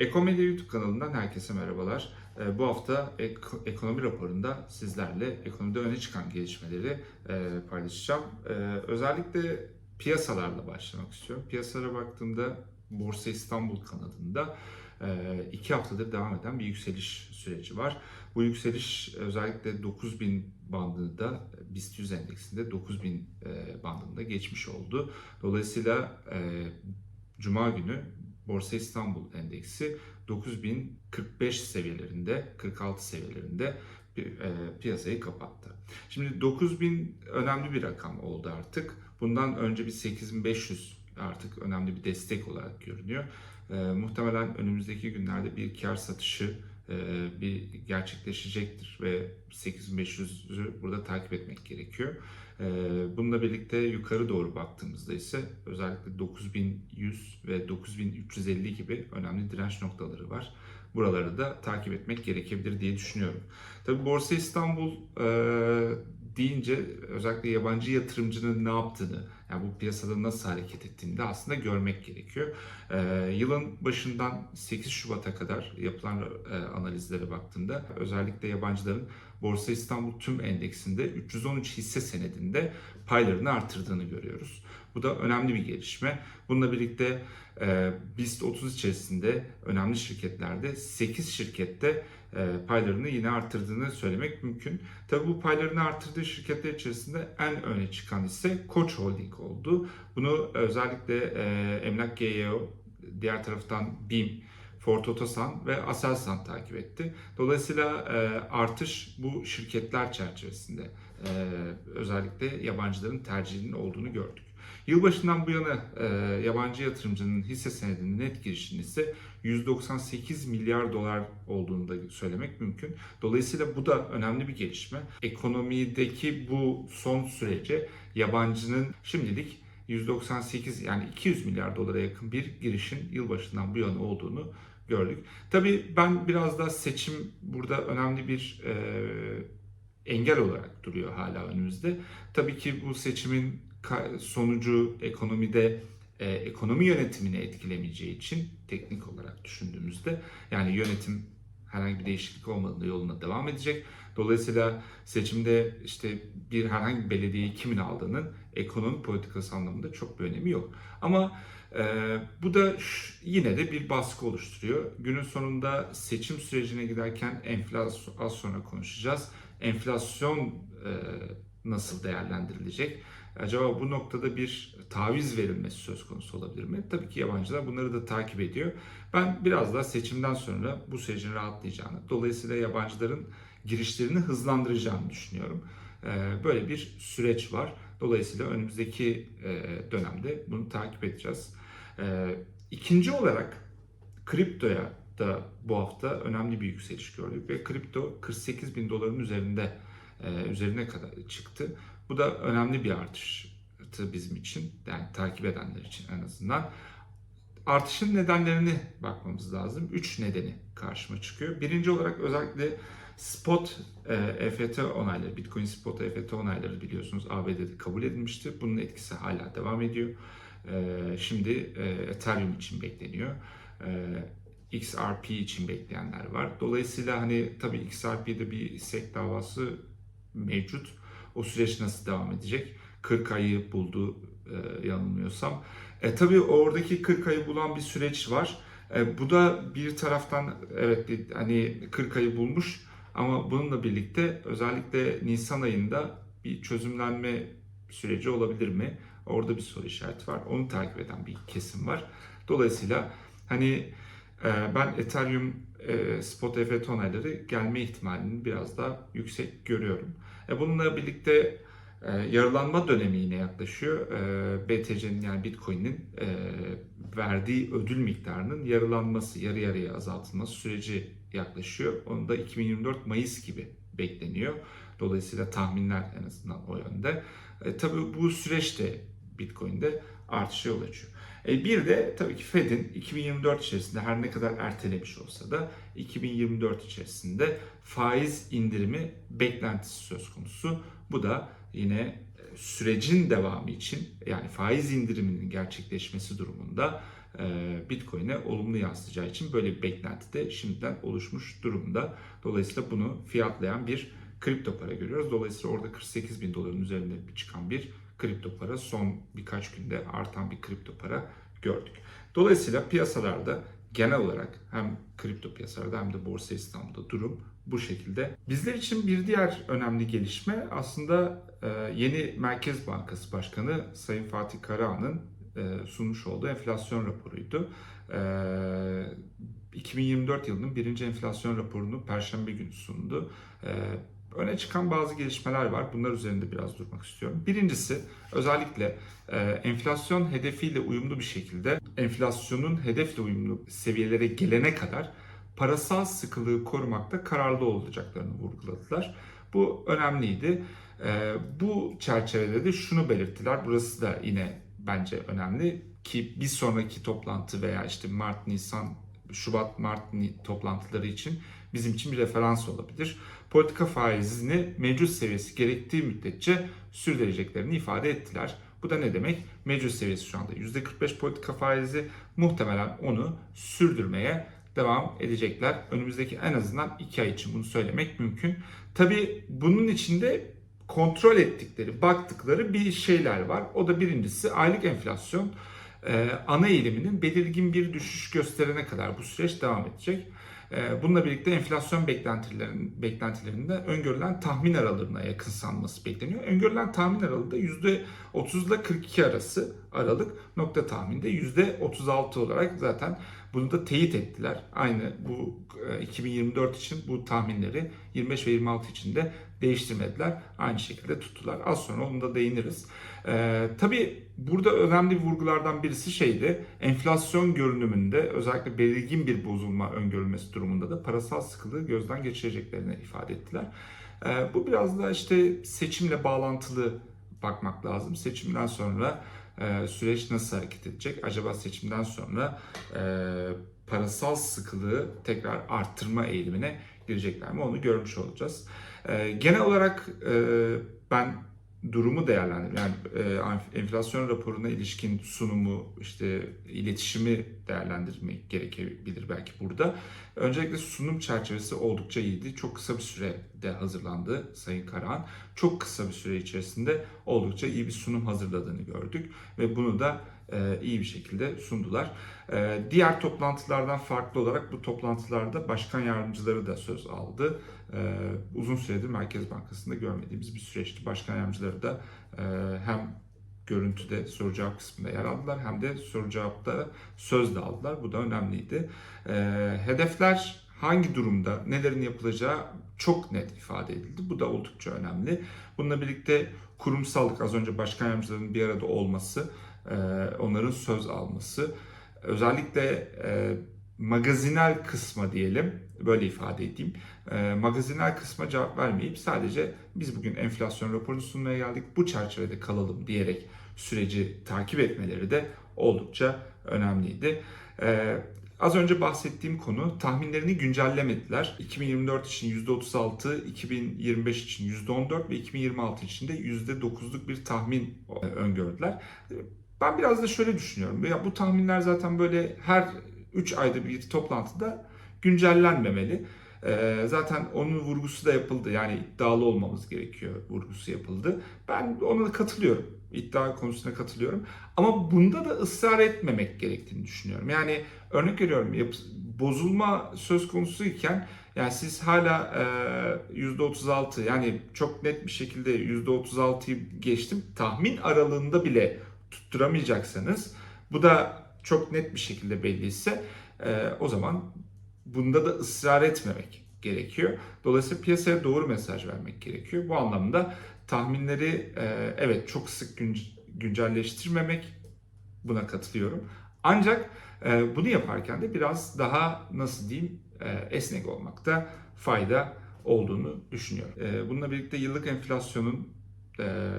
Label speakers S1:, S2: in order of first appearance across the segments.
S1: Ekomedya YouTube kanalından herkese merhabalar. Ee, Bu hafta ek- ekonomi raporunda sizlerle ekonomide öne çıkan gelişmeleri e, paylaşacağım. Ee, Özellikle piyasalarla başlamak istiyorum. Piyasalara baktığımda Borsa İstanbul kanadında e, iki haftadır devam eden bir yükseliş süreci var. Bu yükseliş özellikle 9000 bandında BIST 100 endeksinde 9000 e, bandında geçmiş oldu. Dolayısıyla Cuma günü Borsa İstanbul Endeksi 9045 seviyelerinde, 46 seviyelerinde e, piyasayı kapattı. Şimdi 9000 önemli bir rakam oldu artık. Bundan önce bir 8500 artık önemli bir destek olarak görünüyor. E, muhtemelen önümüzdeki günlerde bir kar satışı e, bir gerçekleşecektir ve 8500'ü burada takip etmek gerekiyor. E, bununla birlikte yukarı doğru baktığımızda ise özellikle 9100 ve 9350 gibi önemli direnç noktaları var. Buraları da takip etmek gerekebilir diye düşünüyorum. Tabii Borsa İstanbul e, deyince özellikle yabancı yatırımcının ne yaptığını, yani bu piyasada nasıl hareket ettiğini de aslında görmek gerekiyor. E, yılın başından 8 Şubat'a kadar yapılan e, analizlere baktığımda özellikle yabancıların Borsa İstanbul tüm endeksinde 313 hisse senedinde paylarını artırdığını görüyoruz. Bu da önemli bir gelişme. Bununla birlikte e, BIST 30 içerisinde önemli şirketlerde 8 şirkette e, paylarını yine artırdığını söylemek mümkün. Tabii bu paylarını artırdığı şirketler içerisinde en öne çıkan ise Koç Holding oldu. Bunu özellikle e, Emlak GEO, diğer taraftan BİM, Ford Otosan ve Aselsan takip etti. Dolayısıyla e, artış bu şirketler çerçevesinde e, özellikle yabancıların tercihinin olduğunu gördük. Yılbaşından bu yana e, yabancı yatırımcının hisse senedinin net girişinin ise 198 milyar dolar olduğunu da söylemek mümkün. Dolayısıyla bu da önemli bir gelişme. Ekonomideki bu son sürece yabancının şimdilik 198 yani 200 milyar dolara yakın bir girişin yılbaşından bu yana olduğunu gördük. Tabii ben biraz da seçim burada önemli bir e, engel olarak duruyor hala önümüzde. Tabii ki bu seçimin sonucu ekonomide e, ekonomi yönetimini etkilemeyeceği için teknik olarak düşündüğümüzde yani yönetim herhangi bir değişiklik olmadığında yoluna devam edecek. Dolayısıyla seçimde işte bir herhangi bir belediyeyi kimin aldığının ekonomi politikası anlamında çok bir önemi yok. Ama e, bu da yine de bir baskı oluşturuyor. Günün sonunda seçim sürecine giderken enflasyon az sonra konuşacağız. Enflasyon e, nasıl değerlendirilecek? Acaba bu noktada bir taviz verilmesi söz konusu olabilir mi? Tabii ki yabancılar bunları da takip ediyor. Ben biraz daha seçimden sonra bu sürecin rahatlayacağını, dolayısıyla yabancıların girişlerini hızlandıracağını düşünüyorum. Ee, Böyle bir süreç var. Dolayısıyla önümüzdeki e, dönemde bunu takip edeceğiz. Ee, İkinci olarak kriptoya da bu hafta önemli bir yükseliş gördük ve kripto 48 bin doların üzerinde e, üzerine kadar çıktı. Bu da önemli bir artıştı bizim için, yani takip edenler için en azından. Artışın nedenlerine bakmamız lazım. Üç nedeni karşıma çıkıyor. Birinci olarak özellikle spot e, EFT onayları, Bitcoin spot EFT onayları biliyorsunuz ABD'de kabul edilmişti. Bunun etkisi hala devam ediyor. E, şimdi e, Ethereum için bekleniyor. E, XRP için bekleyenler var. Dolayısıyla hani tabii XRP'de bir SEC davası mevcut. O süreç nasıl devam edecek? 40 ayı buldu e, yanılmıyorsam. E, tabii oradaki 40 ayı bulan bir süreç var. E, bu da bir taraftan evet hani 40 ayı bulmuş ama bununla birlikte özellikle Nisan ayında bir çözümlenme süreci olabilir mi? Orada bir soru işareti var. Onu takip eden bir kesim var. Dolayısıyla hani e, ben Ethereum e, spot EFT onayları gelme ihtimalini biraz daha yüksek görüyorum. E, bununla birlikte e, yarılanma dönemi yine yaklaşıyor. BTC'nin yani Bitcoin'in verdiği ödül miktarının yarılanması, yarı yarıya azaltılması süreci yaklaşıyor. Onu da 2024 Mayıs gibi bekleniyor. Dolayısıyla tahminler en azından o yönde. E, tabii bu süreçte Bitcoin'de artışa yol açıyor. E, bir de tabii ki Fed'in 2024 içerisinde her ne kadar ertelemiş olsa da 2024 içerisinde faiz indirimi beklentisi söz konusu. Bu da yine e, sürecin devamı için yani faiz indiriminin gerçekleşmesi durumunda Bitcoin'e olumlu yansıyacağı için böyle bir beklenti de şimdiden oluşmuş durumda. Dolayısıyla bunu fiyatlayan bir kripto para görüyoruz. Dolayısıyla orada 48 bin doların üzerinde çıkan bir kripto para son birkaç günde artan bir kripto para gördük. Dolayısıyla piyasalarda genel olarak hem kripto piyasalarda hem de Borsa İstanbul'da durum bu şekilde. Bizler için bir diğer önemli gelişme aslında e, yeni Merkez Bankası Başkanı Sayın Fatih Karahan'ın e, sunmuş olduğu enflasyon raporuydu. E, 2024 yılının birinci enflasyon raporunu Perşembe günü sundu. E, öne çıkan bazı gelişmeler var. Bunlar üzerinde biraz durmak istiyorum. Birincisi özellikle e, enflasyon hedefiyle uyumlu bir şekilde enflasyonun hedefle uyumlu seviyelere gelene kadar parasal sıkılığı korumakta kararlı olacaklarını vurguladılar. Bu önemliydi. E, bu çerçevede de şunu belirttiler. Burası da yine bence önemli ki bir sonraki toplantı veya işte Mart, Nisan, Şubat, Mart toplantıları için bizim için bir referans olabilir. Politika faizini mevcut seviyesi gerektiği müddetçe sürdüreceklerini ifade ettiler. Bu da ne demek? Mevcut seviyesi şu anda %45 politika faizi muhtemelen onu sürdürmeye devam edecekler. Önümüzdeki en azından 2 ay için bunu söylemek mümkün. Tabii bunun içinde kontrol ettikleri, baktıkları bir şeyler var. O da birincisi aylık enflasyon e, ana eğiliminin belirgin bir düşüş gösterene kadar bu süreç devam edecek. E, Bununla birlikte enflasyon beklentilerin, beklentilerinde öngörülen tahmin aralığına yakın sanması bekleniyor. Öngörülen tahmin aralığı da %30 ile 42 arası aralık nokta tahminde %36 olarak zaten bunu da teyit ettiler. Aynı bu e, 2024 için bu tahminleri 25 ve 26 için de değiştirmediler. Aynı şekilde tuttular. Az sonra onu da değiniriz. Ee, tabii burada önemli vurgulardan birisi şeydi. Enflasyon görünümünde özellikle belirgin bir bozulma öngörülmesi durumunda da parasal sıkılığı gözden geçireceklerini ifade ettiler. Ee, bu biraz da işte seçimle bağlantılı bakmak lazım. Seçimden sonra e, süreç nasıl hareket edecek? Acaba seçimden sonra e, parasal sıkılığı tekrar arttırma eğilimine girecekler mi? Onu görmüş olacağız. E, genel olarak e, ben durumu değerlendir. Yani e, enflasyon raporuna ilişkin sunumu, işte iletişimi değerlendirmek gerekebilir belki burada. Öncelikle sunum çerçevesi oldukça iyiydi. Çok kısa bir sürede hazırlandı Sayın Karahan. Çok kısa bir süre içerisinde oldukça iyi bir sunum hazırladığını gördük ve bunu da iyi bir şekilde sundular. E, diğer toplantılardan farklı olarak bu toplantılarda başkan yardımcıları da söz aldı. E, uzun süredir Merkez Bankası'nda görmediğimiz bir süreçti. Başkan yardımcıları da e, hem görüntüde soru cevap kısmında yer aldılar hem de soru cevapta söz de aldılar. Bu da önemliydi. E, hedefler hangi durumda nelerin yapılacağı çok net ifade edildi. Bu da oldukça önemli. Bununla birlikte kurumsallık az önce başkan yardımcılarının bir arada olması, e, onların söz alması, özellikle e, magazinel kısma diyelim, böyle ifade edeyim. E, magazinel kısma cevap vermeyip sadece biz bugün enflasyon raporunu sunmaya geldik, bu çerçevede kalalım diyerek süreci takip etmeleri de oldukça önemliydi. E, Az önce bahsettiğim konu tahminlerini güncellemediler. 2024 için %36, 2025 için %14 ve 2026 için de %9'luk bir tahmin e, öngördüler. Ben biraz da şöyle düşünüyorum. Ya bu tahminler zaten böyle her 3 ayda bir toplantıda güncellenmemeli. Ee, zaten onun vurgusu da yapıldı. Yani iddialı olmamız gerekiyor vurgusu yapıldı. Ben ona da katılıyorum. İddia konusuna katılıyorum. Ama bunda da ısrar etmemek gerektiğini düşünüyorum. Yani örnek veriyorum bozulma söz konusu iken yani siz hala e, %36 yani çok net bir şekilde %36'yı geçtim tahmin aralığında bile tutturamayacaksanız bu da çok net bir şekilde belliyse e, o zaman bunda da ısrar etmemek gerekiyor. Dolayısıyla piyasaya doğru mesaj vermek gerekiyor. Bu anlamda tahminleri e, evet çok sık gün, güncelleştirmemek buna katılıyorum. Ancak e, bunu yaparken de biraz daha nasıl diyeyim e, esnek olmakta fayda olduğunu düşünüyorum. E, bununla birlikte yıllık enflasyonun e,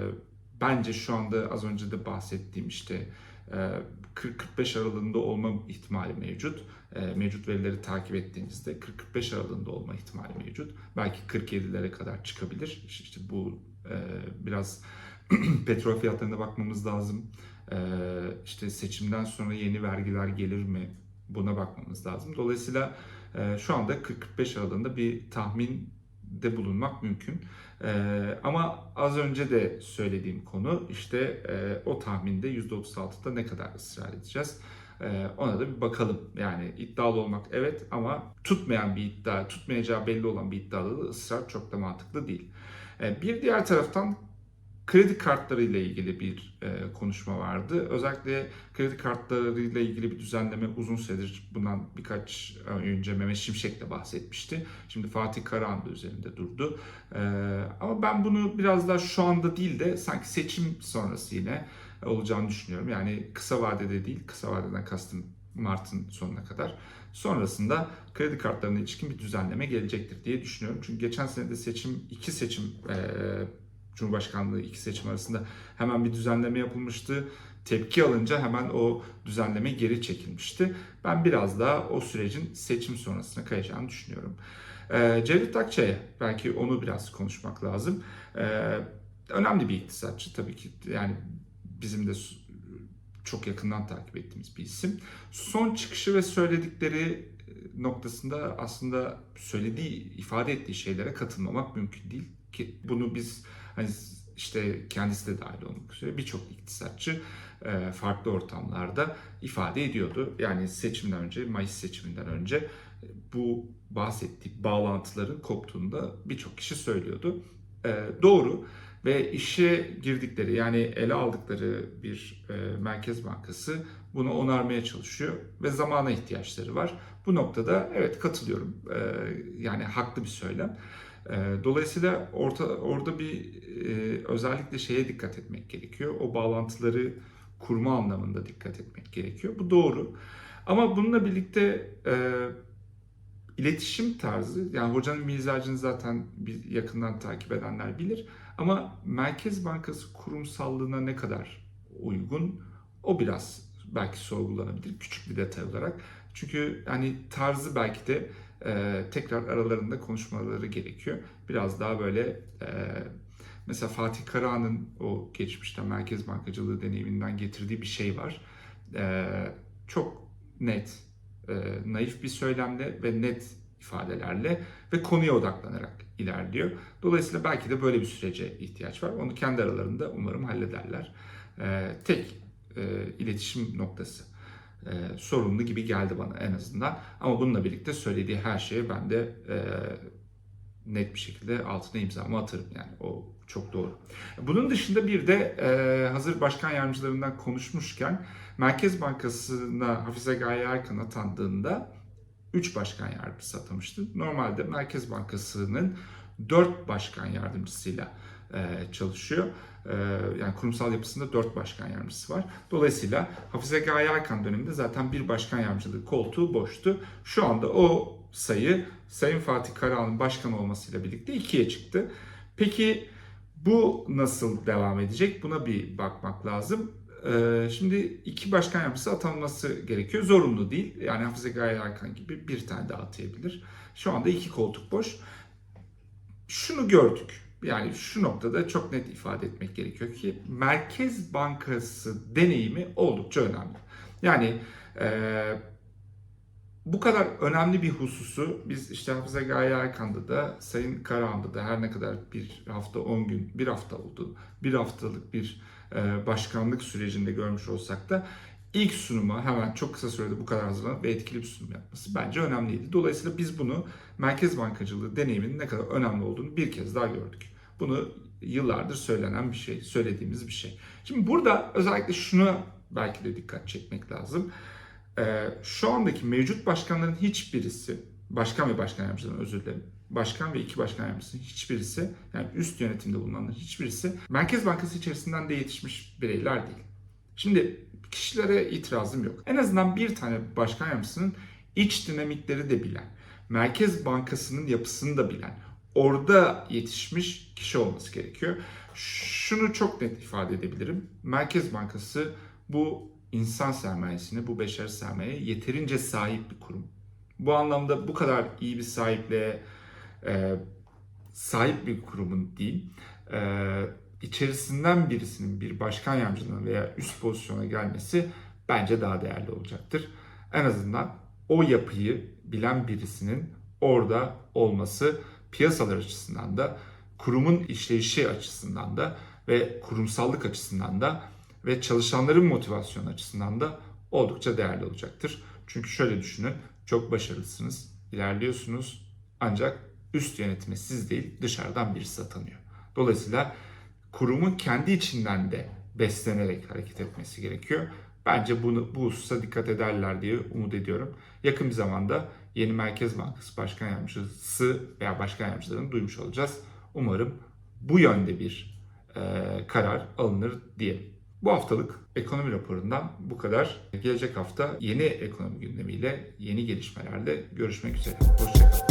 S1: bence şu anda az önce de bahsettiğim işte e, 40-45 aralığında olma ihtimali mevcut. E, Mevcut verileri takip ettiğinizde 40-45 aralığında olma ihtimali mevcut. Belki 47'lere kadar çıkabilir. İşte bu e, biraz petrol fiyatlarına bakmamız lazım. İşte seçimden sonra yeni vergiler gelir mi? Buna bakmamız lazım. Dolayısıyla e, şu anda 40-45 aralığında bir tahminde bulunmak mümkün. Ee, ama az önce de söylediğim konu işte e, o tahminde %36'da ne kadar ısrar edeceğiz? Ee, ona da bir bakalım. Yani iddialı olmak evet ama tutmayan bir iddia, tutmayacağı belli olan bir iddiada da ısrar çok da mantıklı değil. Ee, bir diğer taraftan kredi kartları ile ilgili bir e, konuşma vardı. Özellikle kredi kartları ile ilgili bir düzenleme uzun süredir bundan birkaç ay önce Mehmet Şimşek de bahsetmişti. Şimdi Fatih Karahan da üzerinde durdu. Ee, ama ben bunu biraz daha şu anda değil de sanki seçim sonrası yine olacağını düşünüyorum. Yani kısa vadede değil, kısa vadeden kastım Mart'ın sonuna kadar. Sonrasında kredi kartlarına ilişkin bir düzenleme gelecektir diye düşünüyorum. Çünkü geçen sene de seçim, iki seçim, e, Cumhurbaşkanlığı iki seçim arasında hemen bir düzenleme yapılmıştı. Tepki alınca hemen o düzenleme geri çekilmişti. Ben biraz daha o sürecin seçim sonrasına kayacağını düşünüyorum. E, Cevdet Akçay'a belki onu biraz konuşmak lazım. E, önemli bir iktisatçı tabii ki. Yani bizim de çok yakından takip ettiğimiz bir isim. Son çıkışı ve söyledikleri noktasında aslında söylediği, ifade ettiği şeylere katılmamak mümkün değil ki bunu biz hani işte kendisi de dahil olmak üzere birçok iktisatçı e, farklı ortamlarda ifade ediyordu. Yani seçimden önce, Mayıs seçiminden önce e, bu bahsettiği bağlantıların koptuğunda birçok kişi söylüyordu. E, doğru ve işe girdikleri yani ele aldıkları bir merkez bankası bunu onarmaya çalışıyor ve zamana ihtiyaçları var. Bu noktada evet katılıyorum. Yani haklı bir söylem. E, dolayısıyla orta, orada bir e, özellikle şeye dikkat etmek gerekiyor. O bağlantıları kurma anlamında dikkat etmek gerekiyor. Bu doğru. Ama bununla birlikte e, iletişim tarzı, yani hocanın mizacını zaten yakından takip edenler bilir. Ama Merkez Bankası kurumsallığına ne kadar uygun o biraz belki sorgulanabilir küçük bir detay olarak. Çünkü hani tarzı belki de e, tekrar aralarında konuşmaları gerekiyor. Biraz daha böyle e, mesela Fatih Karahan'ın o geçmişten Merkez Bankacılığı deneyiminden getirdiği bir şey var. E, çok net, e, naif bir söylemle ve net ifadelerle ve konuya odaklanarak ilerliyor. Dolayısıyla belki de böyle bir sürece ihtiyaç var. Onu kendi aralarında umarım hallederler. Ee, tek e, iletişim noktası e, sorunlu gibi geldi bana en azından. Ama bununla birlikte söylediği her şeye ben de e, net bir şekilde altına imzamı atarım. Yani o çok doğru. Bunun dışında bir de e, hazır başkan yardımcılarından konuşmuşken Merkez Bankası'na Hafize Gaye Erkan atandığında 3 başkan yardımcısı atamıştı. Normalde Merkez Bankası'nın 4 başkan yardımcısıyla çalışıyor. E, yani kurumsal yapısında 4 başkan yardımcısı var. Dolayısıyla Hafize Gaye Erkan döneminde zaten bir başkan yardımcılığı koltuğu boştu. Şu anda o sayı Sayın Fatih Karahan'ın başkan olmasıyla birlikte 2'ye çıktı. Peki bu nasıl devam edecek? Buna bir bakmak lazım. Ee, şimdi iki başkan yardımcısı atanması gerekiyor. Zorunlu değil. Yani Hafize Gaye Erkan gibi bir tane daha atayabilir. Şu anda iki koltuk boş. Şunu gördük. Yani şu noktada çok net ifade etmek gerekiyor ki Merkez Bankası deneyimi oldukça önemli. Yani e, bu kadar önemli bir hususu biz işte Hafize Gaye Erkan'da da Sayın Karahan'da da her ne kadar bir hafta 10 gün, bir hafta oldu, bir haftalık bir e, başkanlık sürecinde görmüş olsak da ilk sunuma hemen çok kısa sürede bu kadar hazırlanıp ve etkili bir sunum yapması bence önemliydi. Dolayısıyla biz bunu merkez bankacılığı deneyiminin ne kadar önemli olduğunu bir kez daha gördük. Bunu yıllardır söylenen bir şey, söylediğimiz bir şey. Şimdi burada özellikle şunu belki de dikkat çekmek lazım. Ee, şu andaki mevcut başkanların hiçbirisi, başkan ve başkan yardımcıların özür dilerim, başkan ve iki başkan yardımcısının hiçbirisi, yani üst yönetimde bulunanların hiçbirisi Merkez Bankası içerisinden de yetişmiş bireyler değil. Şimdi kişilere itirazım yok. En azından bir tane başkan yardımcısının iç dinamikleri de bilen, Merkez Bankası'nın yapısını da bilen, orada yetişmiş kişi olması gerekiyor. Şunu çok net ifade edebilirim. Merkez Bankası bu insan sermayesine, bu beşer sermayeye yeterince sahip bir kurum. Bu anlamda bu kadar iyi bir sahipliğe e, sahip bir kurumun değil, e, içerisinden birisinin bir başkan yardımcılığına veya üst pozisyona gelmesi bence daha değerli olacaktır. En azından o yapıyı bilen birisinin orada olması piyasalar açısından da kurumun işleyişi açısından da ve kurumsallık açısından da ve çalışanların motivasyon açısından da oldukça değerli olacaktır. Çünkü şöyle düşünün, çok başarılısınız, ilerliyorsunuz ancak üst yönetime siz değil dışarıdan birisi atanıyor. Dolayısıyla kurumun kendi içinden de beslenerek hareket etmesi gerekiyor. Bence bunu bu hususa dikkat ederler diye umut ediyorum. Yakın bir zamanda yeni Merkez Bankası Başkan Yardımcısı veya Başkan Yardımcılarını duymuş olacağız. Umarım bu yönde bir e, karar alınır diye. Bu haftalık ekonomi raporundan bu kadar. Gelecek hafta yeni ekonomi gündemiyle, yeni gelişmelerle görüşmek üzere. Hoşçakalın.